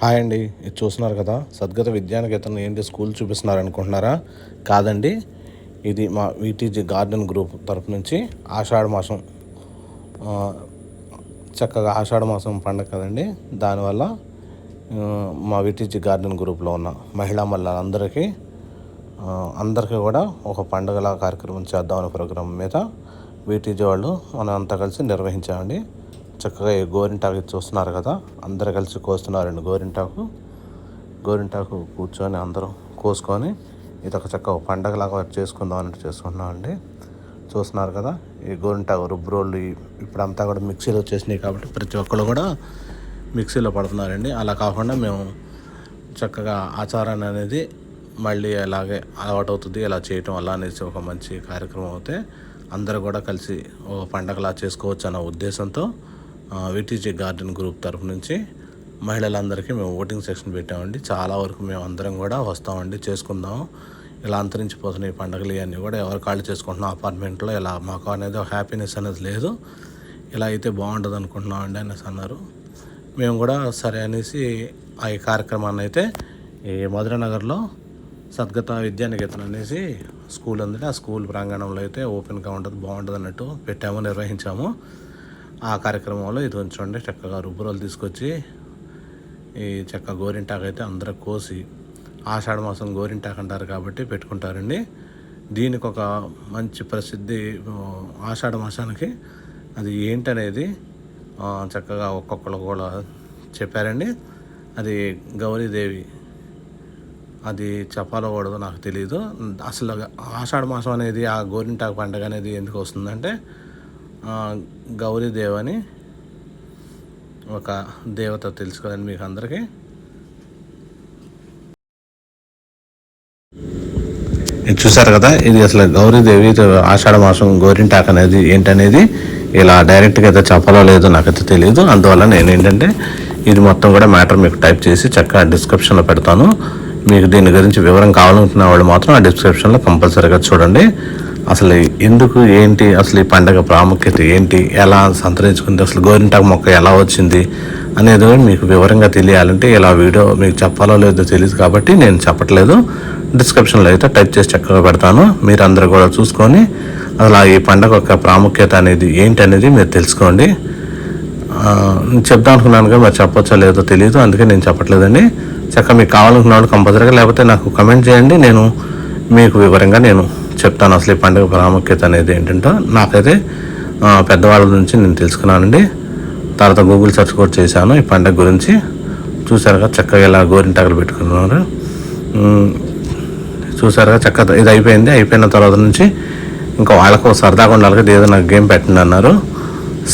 Hi అండి ఇది చూస్తున్నారు కదా? సద్గత విద్యానికేతన్ ఏంటి స్కూల్ చూపిస్తున్నారు అనుకుంటున్నారా? కాదండి ఇది మా వీటీజీ గార్డెన్ గ్రూప్ తరపు నుంచి ఆషాఢ మాసం చక్కగా ఆషాఢ మాసం పండగ కదండి. దానివల్ల మా వీటీజీ గార్డెన్ గ్రూప్లో ఉన్న మహిళా మల్లందరికీ అందరికీ కూడా ఒక పండగల కార్యక్రమం చేద్దామనే ప్రోగ్రాం మీద వీటీజీ వాళ్ళు మనం అంతా కలిసి నిర్వహించామండి. చక్కగా గోరింటాకు ఇది చూస్తున్నారు కదా? అందరు కలిసి కోస్తున్నారండి గోరింటాకు. గోరింటాకు కూర్చొని అందరం కోసుకొని ఇది ఒక చక్క పండగలాగా చేసుకుందాం అన్నట్టు చేసుకున్నామండి చూస్తున్నారు కదా? ఈ గోరింటాకు రుబ్బురోళ్ళు ఇప్పుడంతా కూడా మిక్సీలో వచ్చేసినాయి కాబట్టి ప్రతి ఒక్కరు కూడా మిక్సీలో పడుతున్నారండి. అలా కాకుండా మేము చక్కగా ఆచారాన్ని అనేది మళ్ళీ అలాగే అలవాటు అవుతుంది ఇలా చేయటం వల్ల అనేసి ఒక మంచి కార్యక్రమం అయితే అందరూ కూడా కలిసి ఒక పండగలా చేసుకోవచ్చు అన్న ఉద్దేశంతో విటీజే గార్డెన్ గ్రూప్ తరపు నుంచి మహిళలందరికీ మేము ఓటింగ్ సెక్షన్ పెట్టామండి. చాలా వరకు మేము అందరం కూడా వస్తామండి చేసుకుందాం ఇలా అంతరించిపోతున్నాయి ఈ పండుగలు ఇవన్నీ కూడా ఎవరు కాళ్ళు చేసుకుంటున్నాం అపార్ట్మెంట్లో ఇలా మాకు అనేది ఒక హ్యాపీనెస్ అనేది లేదు. ఇలా అయితే బాగుంటుంది అనుకుంటున్నాం అండి అనేసి అన్నారు. మేము కూడా సరే అనేసి ఆ ఈ కార్యక్రమాన్ని అయితే ఈ మధురనగర్లో సద్గత విద్యానికేతన్ అనేసి స్కూల్ ఉంది. ఆ స్కూల్ ప్రాంగణంలో అయితే ఓపెన్గా ఉంటుంది బాగుంటుంది అన్నట్టు పెట్టాము నిర్వహించాము. ఆ కార్యక్రమంలో ఇది ఉంచండి చక్కగా రుబ్బురోలు తీసుకొచ్చి ఈ చెక్క గోరింటాకు అయితే అందరూ కోసి ఆషాఢ మాసం గోరింటాకు అంటారు కాబట్టి పెట్టుకుంటారండి. దీనికి ఒక మంచి ప్రసిద్ధి ఆషాఢ మాసానికి అది ఏంటనేది చక్కగా ఒక్కొక్కరు కూడా చెప్పారండి. అది గౌరీదేవి అది చెప్పాలకూడదు నాకు తెలియదు అసలు ఆషాఢ మాసం అనేది ఆ గోరింటాకు పండుగ అనేది ఎందుకు వస్తుందంటే గౌరీదేవి అని ఒక దేవత తెలుసుకోవాలని మీకు అందరికీ. ఇది చూసారు కదా ఇది అసలు గౌరీదేవి ఆషాఢ మాసం గోరింటాక్ అనేది ఏంటనేది ఇలా డైరెక్ట్గా అయితే చెప్పాలో లేదో నాకైతే తెలియదు అందువల్ల నేను ఏంటంటే ఇది మొత్తం కూడా మ్యాటర్ మీకు టైప్ చేసి చక్కగా డిస్క్రిప్షన్లో పెడతాను. మీకు దీని గురించి వివరం కావాలనుకున్న వాళ్ళు మాత్రం ఆ డిస్క్రిప్షన్లో కంపల్సరీగా చూడండి. అసలు ఎందుకు ఏంటి అసలు ఈ పండగ ప్రాముఖ్యత ఏంటి ఎలా సంతరించుకుంది అసలు గోరింటాకు మొక్క ఎలా వచ్చింది అనేది కూడా మీకు వివరంగా తెలియాలంటే ఇలా వీడియో మీకు చెప్పాలో లేదో తెలియదు కాబట్టి నేను చెప్పట్లేదు. డిస్క్రిప్షన్లో అయితే టైప్ చేసి చక్కగా పెడతాను. మీరు అందరూ కూడా చూసుకొని అసలు ఈ పండగ యొక్క ప్రాముఖ్యత అనేది ఏంటి అనేది మీరు తెలుసుకోండి. నేను చెప్దాం అనుకున్నాను కానీ మరి చెప్పొచ్చో లేదో తెలియదు అందుకే నేను చెప్పట్లేదండి. చక్కగా మీకు కావాలనుకున్నాడు వాళ్ళు కంపల్సరీగా లేకపోతే నాకు కమెంట్ చేయండి. నేను మీకు వివరంగా నేను చెప్తాను అసలు ఈ పండుగ ప్రాముఖ్యత అనేది ఏంటంటే. నాకైతే పెద్దవాళ్ళ నుంచి నేను తెలుసుకున్నానండి. తర్వాత గూగుల్ సెర్చ్ కూడా చేశాను ఈ పండుగ గురించి. చూసారుగా చక్కగా ఇలా గోరింటాకులు పెట్టుకున్నారు. చూసారుగా చక్కగా ఇది అయిపోయింది. అయిపోయిన తర్వాత నుంచి ఇంకా వాళ్ళకు సరదాగా ఉండాలి కదా ఏదో నాకు గేమ్ పెట్టండి అన్నారు.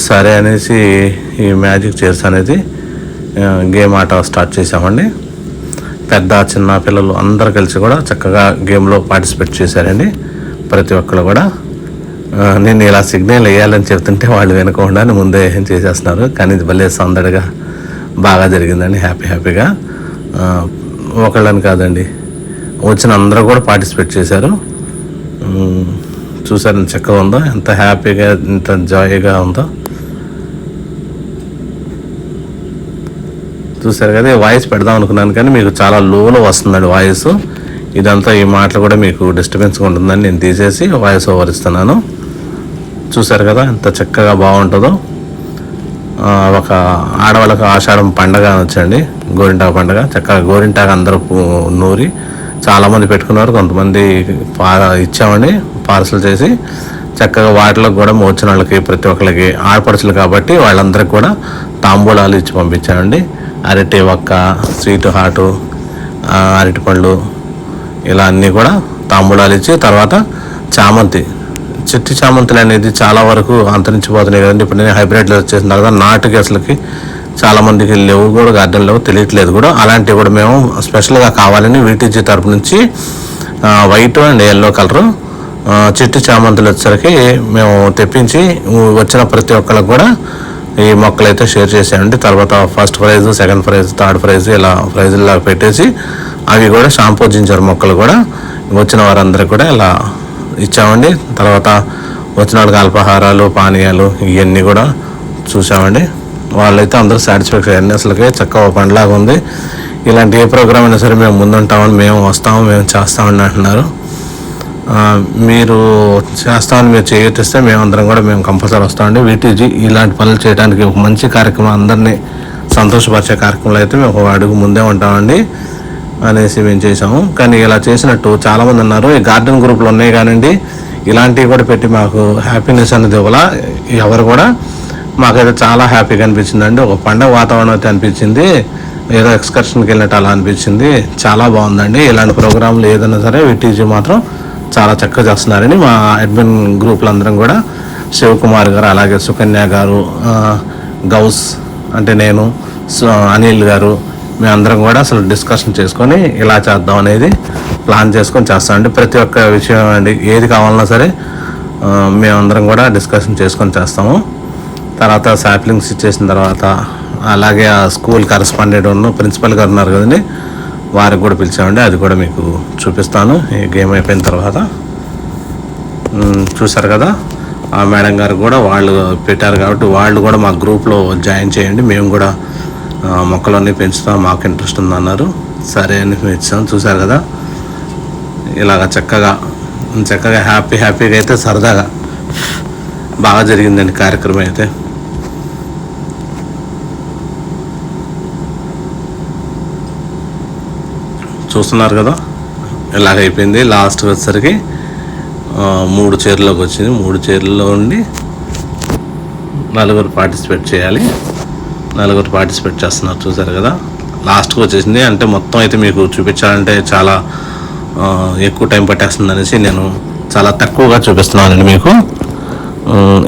సరే అనేసి ఈ మ్యాజిక్ చైర్స్ అనేది గేమ్ ఆట స్టార్ట్ చేసామండి పెద్ద చిన్న పిల్లలు అందరు కలిసి కూడా చక్కగా గేమ్లో పార్టిసిపేట్ చేశారండి. ప్రతి ఒక్కరు కూడా నేను ఇలా సిగ్నల్ వేయాలని చెప్తుంటే వాళ్ళు వినకుండా ముందే చేసేస్తున్నారు. కానీ ఇది భలే సందడిగా బాగా జరిగిందండి. హ్యాపీ హ్యాపీగా. ఒకళ్ళని కాదండి వచ్చిన అందరూ కూడా పార్టిసిపేట్ చేశారు. చూసారు ఎంత చక్కగా ఉందో ఎంత హ్యాపీగా ఎంత జాయ్గా ఉందో. చూసారు కదా వాయిస్ పెడదాం అనుకున్నాను కానీ మీకు చాలా లోలో వస్తుందండి వాయిస్. ఇదంతా ఈ మాటలు కూడా మీకు డిస్టర్బెన్స్గా ఉంటుందని నేను తీసేసి వాయిస్ ఓవర్ ఇస్తున్నాను. చూసారు కదా ఎంత చక్కగా బాగుంటుందో. ఒక ఆడవాళ్ళకు ఆషాఢం పండగ అనొచ్చండి. గోరింటాకు పండగ. చక్కగా గోరింటాకు అందరూ నూరి చాలామంది పెట్టుకున్నారు. కొంతమంది పా ఇచ్చామండి పార్సల్ చేసి. చక్కగా వాటిలో కూడా వచ్చిన వాళ్ళకి ప్రతి ఒక్కరికి ఆడపడుచులు కాబట్టి వాళ్ళందరికి కూడా తాంబూలాలు ఇచ్చి పంపించామండి అరటి ఒక్క స్వీట్ హాటు అరటి పండ్లు ఇలా అన్నీ కూడా తాంబూలాలు ఇచ్చి తర్వాత చామంతి. చెట్టు చామంతులు అనేది చాలా వరకు అంతరించిపోతున్నాయి కదండి. ఇప్పుడు నేను హైబ్రిడ్లో వచ్చేసిన తర్వాత నాటుకి అసలుకి చాలామందికి లేవు కూడా గార్డెన్ లేవు తెలియట్లేదు కూడా. అలాంటివి కూడా మేము స్పెషల్గా కావాలని వీటీజీ తరపు నుంచి వైట్ అండ్ ఎల్లో కలరు చిట్టి చెట్టు చామంతులు వచ్చేసరికి మేము తెప్పించి వచ్చిన ప్రతి ఒక్కరికి కూడా ఈ మొక్కలు అయితే షేర్ చేసామండి తర్వాత first prize second prize third prize ఇలా ప్రైజుల్లా పెట్టేసి అవి కూడా షాంపూ జింజర్ మొక్కలు కూడా వచ్చిన వారందరికీ కూడా ఇలా ఇచ్చామండి. తర్వాత వచ్చిన వాళ్ళకి అల్పాహారాలు పానీయాలు ఇవన్నీ కూడా చూసామండి. వాళ్ళైతే అందరూ సాటిస్ఫాక్షన్ అన్ని అసలుకే చక్కగా పండులాగా ఉంది. ఇలాంటి ఏ ప్రోగ్రామ్ అయినా సరే మేము ముందుంటామని మేము వస్తాము మేము చేస్తామని అంటున్నారు. మీరు చేస్తామని మీరు చేయటిస్తే మేమందరం కూడా మేము కంపల్సరీ వస్తామండి వీటీజీ ఇలాంటి పనులు చేయడానికి ఒక మంచి కార్యక్రమం అందరినీ సంతోషపరిచే కార్యక్రమాలు అయితే మేము ఒక అడుగు ముందే ఉంటామండి. అనేసి మేము చేసాము కానీ ఇలా చేసినట్టు చాలామంది ఉన్నారు ఈ గార్డెన్ గ్రూప్లు ఉన్నాయి కానివ్వండి ఇలాంటివి కూడా పెట్టి మాకు హ్యాపీనెస్ అనేది ఇవ్వాల? ఎవరు కూడా మాకైతే చాలా హ్యాపీగా అనిపించిందండి. ఒక పండగ వాతావరణం అయితే అనిపించింది. ఏదో ఎక్స్కర్షన్కి వెళ్ళినట్టు అలా అనిపించింది. చాలా బాగుందండి. ఇలాంటి ప్రోగ్రాంలు ఏదైనా సరే విటీజీ మాత్రం చాలా చక్కగా చేస్తున్నారని మా అడ్మిన్ గ్రూపులు అందరం కూడా శివకుమార్ గారు అలాగే సుకన్య గారు గౌస్ అంటే నేను అనిల్ గారు మేమందరం కూడా అసలు డిస్కషన్ చేసుకొని ఇలా చేద్దాం అనేది ప్లాన్ చేసుకొని చేస్తాం. అండి ప్రతి ఒక్క విషయం అండి ఏది కావాలన్నా సరే మేమందరం కూడా డిస్కషన్ చేసుకొని చేస్తాము. తర్వాత సాప్లింగ్స్ ఇచ్చేసిన తర్వాత అలాగే ఆ స్కూల్ కరస్పాండెంట్ ఉన్న ప్రిన్సిపల్ గారు ఉన్నారు కదండి వారికి కూడా పిలిచామండి. అది కూడా మీకు చూపిస్తాను. ఈ గేమ్ అయిపోయిన తర్వాత. చూసారు కదా ఆ మేడం గారు కూడా వాళ్ళు పెట్టారు కాబట్టి వాళ్ళు కూడా మా గ్రూప్లో జాయిన్ చేయండి. మేము కూడా మొక్కలన్నీ పెంచుతాం మాకు ఇంట్రెస్ట్ ఉందన్నారు సరే అని మేము ఇచ్చాం. చూసారు కదా? ఇలాగ చక్కగా చక్కగా హ్యాపీ హ్యాపీగా అయితే సరదాగా బాగా జరిగిందండి కార్యక్రమం అయితే. చూస్తున్నారు కదా? ఇలాగ అయిపోయింది. లాస్ట్ వచ్చేసరికి మూడు చీరలోకి వచ్చింది. మూడు చీరల్లో ఉండి నలుగురు పార్టిసిపేట్ చేయాలి. నలుగురు పార్టిసిపేట్ చేస్తున్నారు చూసారు కదా? లాస్ట్కి వచ్చేసింది. అంటే మొత్తం అయితే మీకు చూపించాలంటే చాలా ఎక్కువ టైం పట్టేస్తుంది అనేసి నేను చాలా తక్కువగా చూపిస్తున్నానండి మీకు.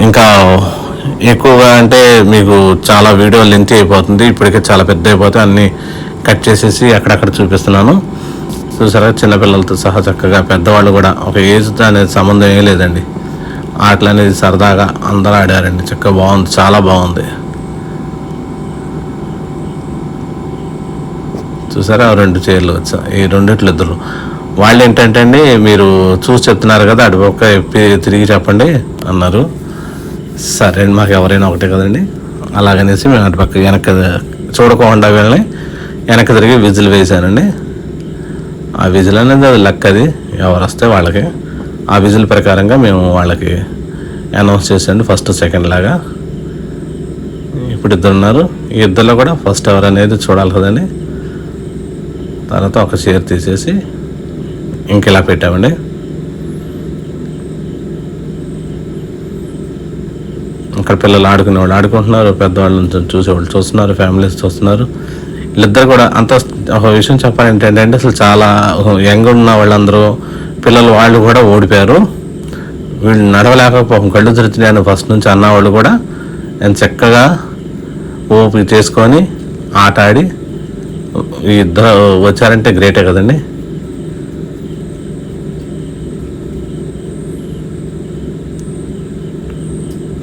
ఇంకా ఎక్కువగా అంటే మీకు చాలా వీడియో లెంత్ అయిపోతుంది. ఇప్పటికే చాలా పెద్ద అయిపోతే అన్నీ కట్ చేసేసి అక్కడక్కడ చూపిస్తున్నాను. చూసారా? చిన్నపిల్లలతో సహా చక్కగా పెద్దవాళ్ళు కూడా. ఒక ఏజ్ అనేది సంబంధం ఏం లేదండి. ఆటలు అనేది సరదాగా అందరూ ఆడారండి. చక్కగా బాగుంది. చాలా బాగుంది. చూసారా? ఆ రెండు చీరలు వచ్చా. ఈ రెండిట్లు ఇద్దరు. వాళ్ళు ఏంటంటే అండి మీరు చూసి చెప్తున్నారు కదా అటుపక్క ఎప్పి తిరిగి చెప్పండి అన్నారు. సరే అండి మాకు ఎవరైనా ఒకటే కదండి. అలాగనేసి మేము అటుపక్క వెనక్కి చూడకుండా వీళ్ళని వెనక్కి తిరిగి విజిల్ వేసానండి ఆ విజిల్ అనేది అది లెక్క అది. ఎవరు వస్తే వాళ్ళకి. ఆ విజిల్ ప్రకారంగా మేము వాళ్ళకి అనౌన్స్ చేసండి ఫస్ట్ సెకండ్ లాగా. ఇప్పుడు ఇద్దరు ఉన్నారు. ఈ ఇద్దరిలో కూడా ఫస్ట్ ఎవరు అనేది చూడాలి కదండి. తర్వాత ఒక షేర్ తీసేసి ఇంక ఇలా పెట్టామండి? ఇక్కడ పిల్లలు ఆడుకునే వాళ్ళు ఆడుకుంటున్నారు పెద్దవాళ్ళు చూసేవాళ్ళు చూస్తున్నారు ఫ్యామిలీస్ చూస్తున్నారు. వీళ్ళిద్దరు కూడా అంత ఒక విషయం చెప్పాలంటే ఏంటంటే అసలు చాలా యంగ్ ఉన్న వాళ్ళందరూ పిల్లలు వాళ్ళు కూడా ఓడిపోయారు. వీళ్ళు నడవలేకపోవడం కళ్ళు తిరుగుతున్నాయని ఫస్ట్ నుంచి అన్న వాళ్ళు కూడా ఎంత చక్కగా ఓపిక చేసుకొని ఆట ఆడి ఇద్దరు వచ్చారంటే గ్రేటే కదండి?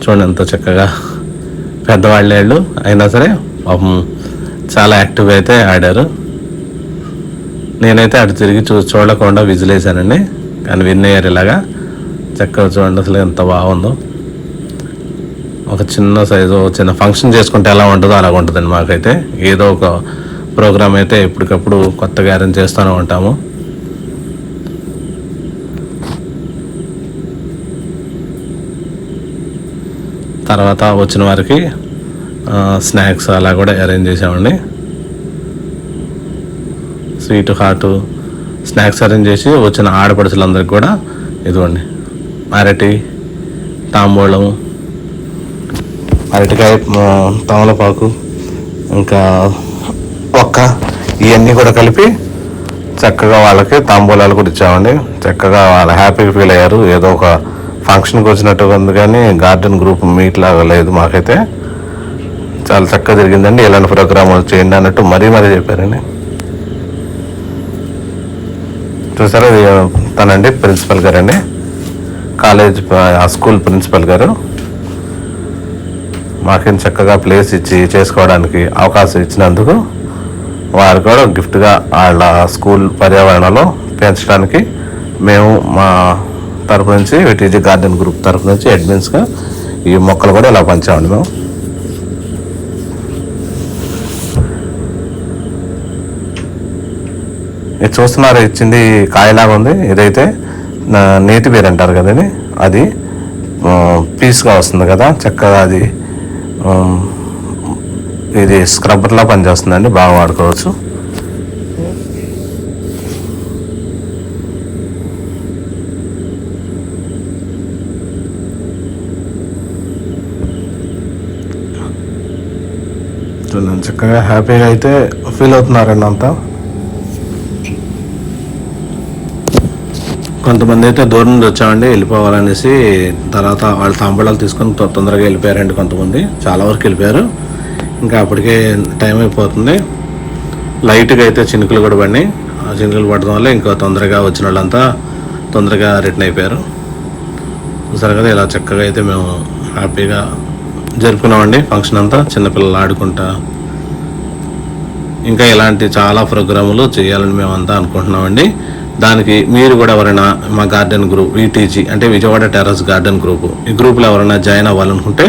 చూడండి ఎంత చక్కగా పెద్దవాళ్ళు అయినా సరే పాపం చాలా యాక్టివ్గా అయితే ఆడారు. నేనైతే అటు తిరిగి చూ చూడకుండా విజిలేసానండి కానీ విన్ అయ్యారు ఇలాగా. చక్కగా చూడండి అసలు ఎంత బాగుందో. ఒక చిన్న సైజు చిన్న ఫంక్షన్ చేసుకుంటే ఎలా ఉంటుందో అలాగ ఉంటుందండి మాకైతే. ఏదో ఒక ప్రోగ్రామ్ అయితే ఎప్పటికప్పుడు కొత్తగా అరేంజ్ చేస్తూనే ఉంటాము తర్వాత వచ్చిన వారికి స్నాక్స్ అలా కూడా అరేంజ్ చేసామండి స్వీట్ హాట్ స్నాక్స్ అరేంజ్ చేసి వచ్చిన ఆడపడుచులందరికి కూడా ఇదిగోండి. అరటి తాంబూలం అరటికాయ తమలపాకు ఇంకా మొక్క ఇవన్నీ కూడా కలిపి చక్కగా వాళ్ళకి తాంబూలాలు కూడా ఇచ్చామండి. చక్కగా వాళ్ళు హ్యాపీగా ఫీల్ అయ్యారు. ఏదో ఒక ఫంక్షన్కి వచ్చినట్టుగా ఉంది కానీ గార్డెన్ గ్రూప్ మీట్ లాగా లేదు మాకైతే. చాలా చక్కగా జరిగిందండి. ఇలాంటి ప్రోగ్రాములు చేయండి అన్నట్టు మరీ మరీ చెప్పారండి. చూసారా తనండి ప్రిన్సిపల్ గారండి. కాలేజ్ ఆ స్కూల్ ప్రిన్సిపల్ గారు. మాకేం చక్కగా ప్లేస్ ఇచ్చి చేసుకోవడానికి అవకాశం ఇచ్చినందుకు వారు కూడా గిఫ్ట్గా వాళ్ళ స్కూల్ పర్యావరణలో పెంచడానికి మేము మా తరపు నుంచి విటీజీ గార్డెన్ గ్రూప్ తరపు నుంచి అడ్మిన్స్గా ఈ మొక్కలు కూడా ఇలా పంచామండి మేము. ఇది చూస్తున్నారు ఇచ్చింది కాయలాగా ఉంది. ఇదైతే నీటి బీర్ అంటారు కదండి అది పీస్గా వస్తుంది కదా చక్కగా అది ఇది స్క్రబ్బర్లా పనిచేస్తుందండి బాగా వాడుకోవచ్చు. చక్కగా హ్యాపీగా అయితే ఫీల్ అవుతున్నారండి అంతా. కొంతమంది అయితే దూరం నుంచి వచ్చామండి వెళ్ళిపోవాలనేసి తర్వాత వాళ్ళ తాంబళాలు తీసుకొని తొందరగా వెళ్ళిపోయారండి కొంతమంది. చాలా వరకు వెళ్ళిపోయారు. ఇంకా అప్పటికే టైం అయిపోతుంది. లైట్గా అయితే చినుకులు కూడా పడినాయి. ఆ చినుకులు పడడం వల్ల ఇంకా తొందరగా వచ్చిన వాళ్ళంతా తొందరగా రిటర్న్ అయిపోయారు. చూసారు కదా ఇలా చక్కగా అయితే మేము హ్యాపీగా జరుపుకున్నామండి ఫంక్షన్ అంతా. చిన్నపిల్లలు ఆడుకుంటా. ఇంకా ఇలాంటి చాలా ప్రోగ్రాములు చేయాలని మేమంతా అనుకుంటున్నామండి. దానికి మీరు కూడా ఎవరైనా మా గార్డెన్ గ్రూప్ విటీజీ అంటే విజయవాడ టెర్రస్ గార్డెన్ గ్రూప్ ఈ గ్రూప్లో ఎవరైనా జాయిన్ అవ్వాలనుకుంటే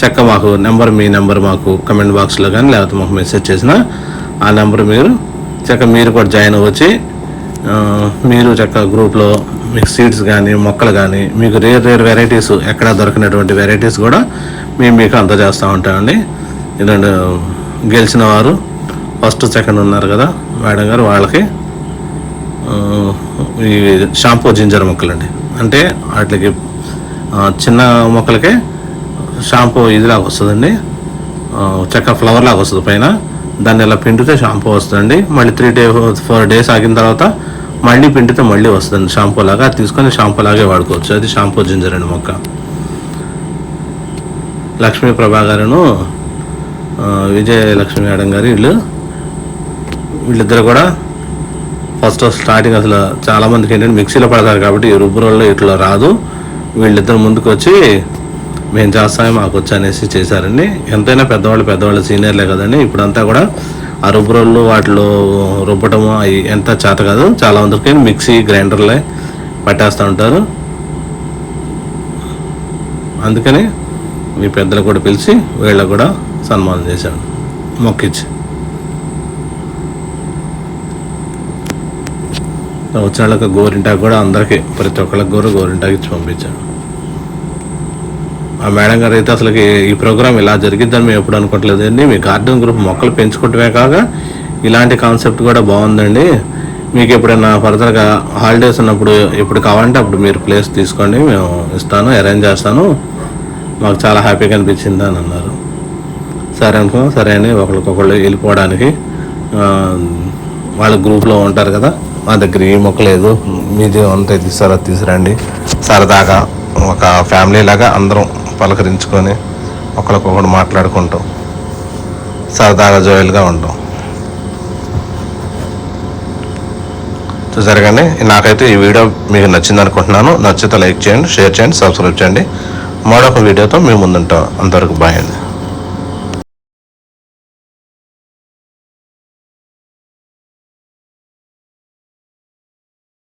చక్క మాకు నెంబర్ మీ నెంబర్ మాకు కమెంట్ బాక్స్లో కానీ లేకపోతే మాకు మెసేజ్ చేసిన ఆ నెంబర్ మీరు చక్క మీరు కూడా జాయిన్ అవ్వచ్చి. మీరు చక్క గ్రూప్లో మీకు సీడ్స్ కానీ మొక్కలు కానీ మీకు రేర్ రేర్ వెరైటీస్ ఎక్కడ దొరికినటువంటి వెరైటీస్ కూడా మేము మీకు అందజేస్తూ ఉంటామండి. ఇదండి గెలిచిన వారు ఫస్ట్ సెకండ్ ఉన్నారు కదా మేడం గారు వాళ్ళకి ఈ షాంపూ జింజర్ మొక్కలండి. అంటే వాటికి చిన్న మొక్కలకే షాంపూ ఇదిలాగా వస్తుందండి. చెక్క ఫ్లవర్ లాగా వస్తుంది పైన. దాన్ని ఇలా పిండితే షాంపూ వస్తుందండి. మళ్ళీ త్రీ డే ఫోర్ డేస్ ఆగిన తర్వాత మళ్ళీ పిండితే మళ్ళీ వస్తుంది షాంపూ లాగా. అది తీసుకొని షాంపూ లాగే వాడుకోవచ్చు. అది షాంపూ జింజర్ అండి మొక్క. లక్ష్మీ ప్రభాకరను విజయలక్ష్మి మేడం గారు వీళ్ళు. వీళ్ళిద్దరు కూడా ఫస్ట్ స్టార్టింగ్ అసలు చాలా మందికి ఏంటంటే మిక్సీలో పడతారు కాబట్టి రుబ్బురోళ్ళు ఇట్లా రాదు. వీళ్ళిద్దరు ముందుకు వచ్చి మేము చేస్తామే మాకు వచ్చి అనేసి చేశారండి. ఎంతైనా పెద్దవాళ్ళు పెద్దవాళ్ళు సీనియర్లే కదండి. ఇప్పుడంతా కూడా ఆ రుబ్బురోళ్ళు వాటిలో రుబ్బటము అవి ఎంత చేత కాదు. చాలా అందరికీ మిక్సీ గ్రైండర్లే పట్టేస్తూ ఉంటారు. అందుకని మీ పెద్దలు కూడా పిలిచి వీళ్ళకు కూడా సన్మానం చేశాను. మొక్కిచ్చి. వచ్చిన వాళ్ళకి గోరింటాకు కూడా అందరికీ ప్రతి ఒక్కళ్ళకి గోరు గోరింటాకు ఇచ్చి పంపించాను. ఆ మేడం గారు అయితే అసలు ఈ ప్రోగ్రామ్ ఇలా జరిగిద్దని మేము ఎప్పుడు అనుకోవట్లేదండి మీ గార్డెన్ గ్రూప్ మొక్కలు పెంచుకుంటమే కాక ఇలాంటి కాన్సెప్ట్ కూడా బాగుందండి. మీకు ఎప్పుడైనా ఫర్దర్గా హాలిడేస్ ఉన్నప్పుడు ఎప్పుడు కావాలంటే అప్పుడు మీరు ప్లేస్ తీసుకోండి. మేము ఇస్తాను అరేంజ్ చేస్తాను. మాకు చాలా హ్యాపీగా అనిపించింది అని అన్నారు. సరే అనుకో సరే అని ఒకరికొకళ్ళు వెళ్ళిపోవడానికి వాళ్ళ గ్రూప్లో ఉంటారు కదా మా దగ్గర ఏ మొక్క లేదు. మీది అంతే తీసారా తీసురండి సరదాగా ఒక ఫ్యామిలీ లాగా అందరం పలకరించుకొని ఒకరికొకరు మాట్లాడుకుంటాం. సరదాగా జోయల్గా ఉంటాం. చూసారు కానీ నాకైతే ఈ వీడియో మీకు నచ్చింది అనుకుంటున్నాను నచ్చితే లైక్ చేయండి షేర్ చేయండి సబ్స్క్రైబ్ చేయండి. మరొక వీడియోతో మేము ముందుంటాం. అంతవరకు బాయ్ అండి.